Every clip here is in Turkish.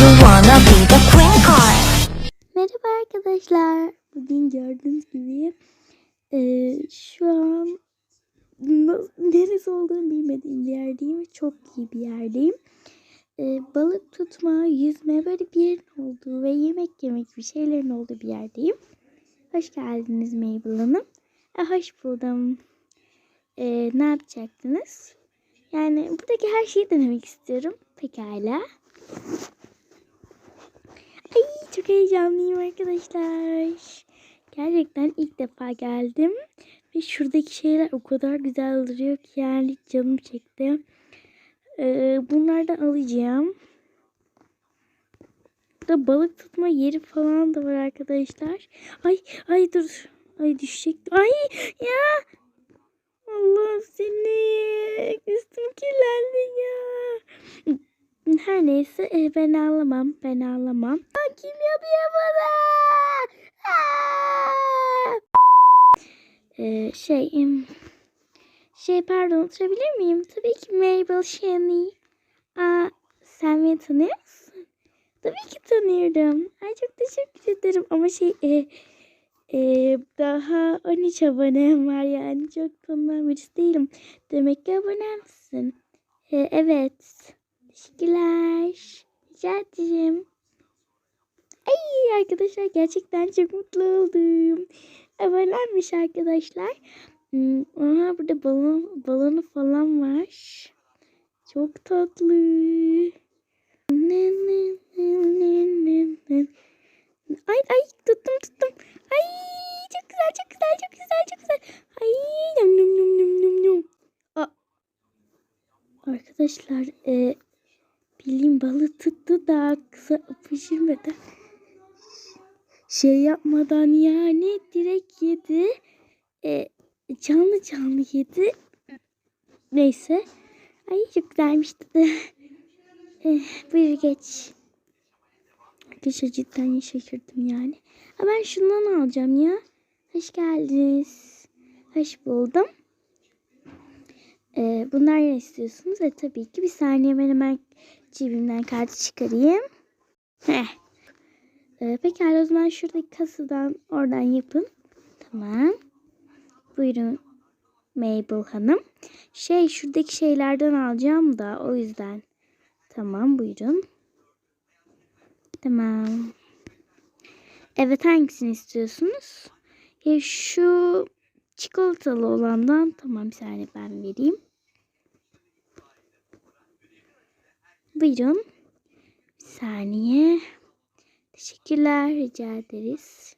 you wanna be the queen card? Merhaba arkadaşlar. Bugün gördüğünüz gibi eee, şu an neresi olduğunu bilmediğim bir yerdeyim. Çok iyi bir yerdeyim. Eee, balık tutma, yüzme böyle bir yerin olduğu ve yemek yemek bir şeylerin olduğu bir yerdeyim. Hoş geldiniz Mabel Hanım. E, hoş buldum. Eee, ne yapacaktınız? Yani buradaki her şeyi denemek istiyorum. Pekala. Çok heyecanlıyım arkadaşlar. Gerçekten ilk defa geldim. Ve şuradaki şeyler o kadar güzel duruyor ki yani canım çekti. Ee, bunlardan alacağım. Burada balık tutma yeri falan da var arkadaşlar. Ay ay dur. Ay düşecektim. Ay ya. Allah seni. Üstüm kirlendi ya. Her neyse e, ben ağlamam. Ben ağlamam. Aa, kim yapıyor bana? Aa! Ee, şey şey pardon oturabilir miyim? Tabii ki Mabel Shani. Aa, sen beni tanıyor musun? Tabii ki tanıyorum. Ay çok teşekkür ederim ama şey e, e, daha 13 abonem var yani çok tanınan birisi değilim. Demek ki abone misin? E, evet. Teşekkürler. Rica ederim. Ay arkadaşlar gerçekten çok mutlu oldum. Abonelenmiş arkadaşlar. Hmm, Aha burada balon, balonu falan var. Çok tatlı. Ay ay tuttum tuttum. Ay çok güzel çok güzel çok güzel çok güzel. Ay num num num num num Arkadaşlar e, bildiğim balığı tuttu da kısa pişirmeden şey yapmadan yani direkt yedi. E, canlı canlı yedi. Neyse. Ay çok güzelmiş tadı. E, buyur geç. Arkadaşlar cidden şaşırdım yani. Ha, ben şundan alacağım ya. Hoş geldiniz. Hoş buldum. Ee, bunlar ne istiyorsunuz? E tabii ki bir saniye ben hemen cebimden kartı çıkarayım. Heh. Ee, pekala o zaman şuradaki kasadan oradan yapın. Tamam. Buyurun Mabel Hanım. Şey şuradaki şeylerden alacağım da o yüzden. Tamam buyurun. Tamam. Evet hangisini istiyorsunuz? Ya şu çikolatalı olandan tamam bir saniye ben vereyim. Buyurun. Bir saniye. Teşekkürler. Rica ederiz.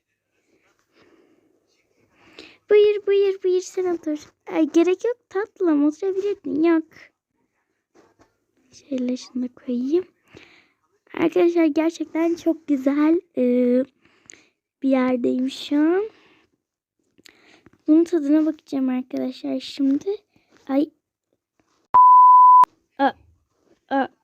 Buyur buyur buyur sen otur. Ay, gerek yok tatlım oturabilirdin yok. Şöyle şunu da koyayım. Arkadaşlar gerçekten çok güzel e, bir yerdeyim şu an. Bunun tadına bakacağım arkadaşlar şimdi. Ay. A, a.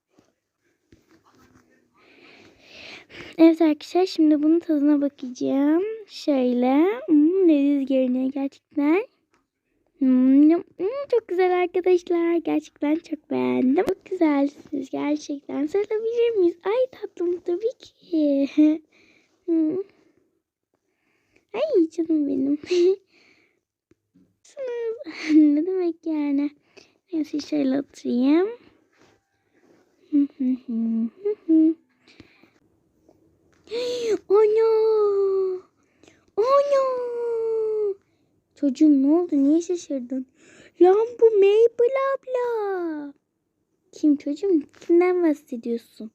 Evet arkadaşlar şimdi bunun tadına bakacağım. Şöyle. Hmm, leziz görünüyor gerçekten. Hmm, hmm, çok güzel arkadaşlar. Gerçekten çok beğendim. Çok güzelsiniz gerçekten. Sarılabilir miyiz? Ay tatlım tabii ki. Hmm. Ay canım benim. ne demek yani? Neyse şöyle oturayım. Çocuğum ne oldu? Niye şaşırdın? Lan bu Mabel abla. Kim çocuğum? Kimden bahsediyorsun?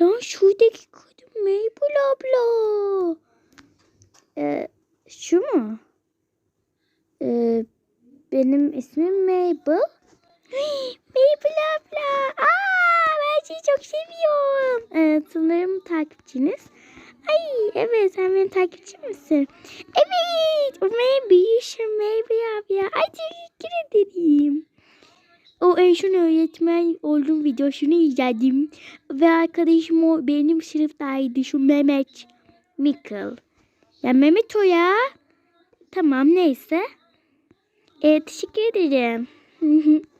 Lan şuradaki kadın Mabel abla. Ee, şu mu? Ee, benim ismim Mabel. Mabel abla. Aa, ben seni çok seviyorum. Ee, sanırım takipçiniz. Ay evet sen benim takipçim misin? Evet. O benim büyüşüm Mabel abla. Ay teşekkür ederim. O en son öğretmen olduğum videosunu izledim. Ve arkadaşım o benim sınıftaydı şu Mehmet Mikkel. Ya Mehmet o ya. Tamam neyse. E, teşekkür ederim.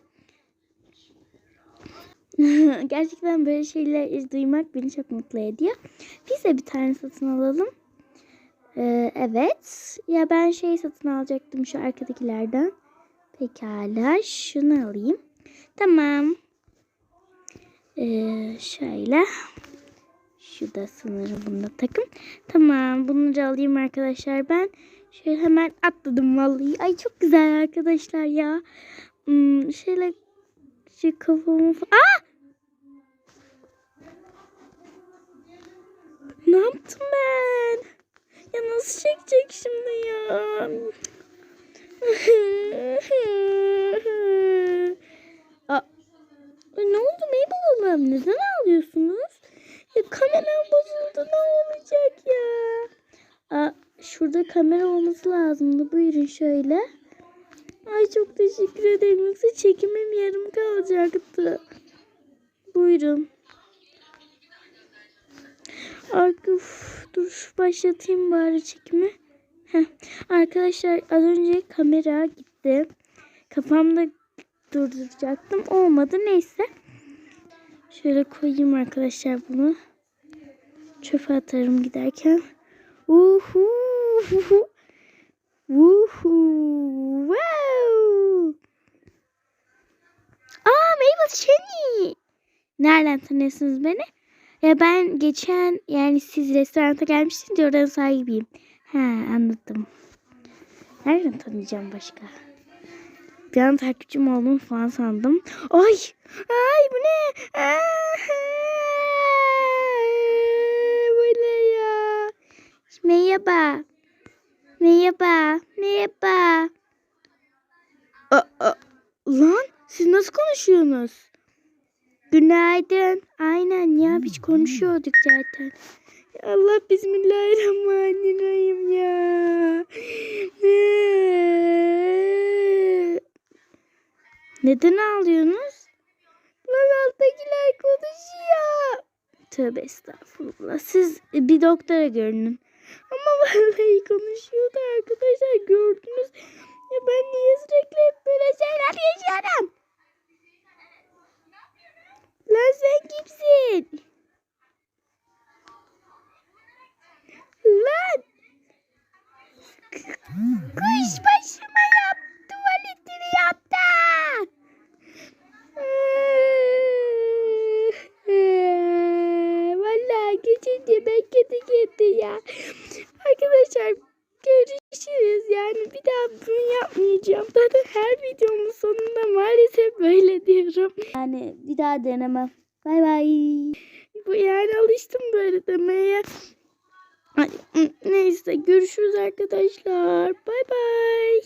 Gerçekten böyle şeyler duymak beni çok mutlu ediyor. Biz de bir tane satın alalım. Ee, evet. Ya ben şey satın alacaktım şu arkadakilerden. Pekala. Şunu alayım. Tamam. Ee, şöyle. Şu da sanırım bunda takım. Tamam. Bunları alayım arkadaşlar. Ben şöyle hemen atladım vallahi. Ay çok güzel arkadaşlar ya. Hmm, şöyle şu kafamı fa- Aa! Ne yaptım ben? Ya nasıl çekecek şimdi ya? Aa, ne oldu Mabel Hanım? Neden ağlıyorsunuz? Ya kameram bozuldu ne olacak ya? Aa, şurada kamera olması lazımdı. Buyurun şöyle. Ay çok teşekkür ederim. Yoksa çekimim yarım kalacaktı. Buyurun. Ay, uf, dur başlatayım bari çekimi. Heh. Arkadaşlar az önce kamera gitti. Kafamda durduracaktım. Olmadı neyse. Şöyle koyayım arkadaşlar bunu. Çöpe atarım giderken. Uhu. Woohoo! Wow! Aa Mabel Shani! Nereden tanıyorsunuz beni? Ya ben geçen yani siz restoranta gelmiştiniz ya oranın sahibiyim. Ha anladım. Nereden tanıyacağım başka? Bir an takipçim olduğumu falan sandım. Ay! Ay bu ne? Bu ne ya? Merhaba. Merhaba. Merhaba. Aa, aa, lan siz nasıl konuşuyorsunuz? Günaydın. Aynen ya biz konuşuyorduk zaten. Allah bismillahirrahmanirrahim ya. Neden ağlıyorsunuz? Lan alttakiler konuşuyor. Tövbe estağfurullah. Siz bir doktora görünün. Ama vallahi konuşuyordu arkadaşlar gördünüz. Ya ben niye sürekli hep böyle şeyler yaşıyorum? Lan sen kimsin? Lan! Kuş başıma yap, tuvaletini yaptı. Vallahi geçince ben kötü gitti ya. Arkadaşlar görüşürüz. Yani bir daha bunu yapmayacağım. Zaten her videomun sonunda maalesef böyle diyorum. Yani bir daha denemem. Bay bay. Bu yani alıştım böyle demeye. Neyse görüşürüz arkadaşlar. Bay bay.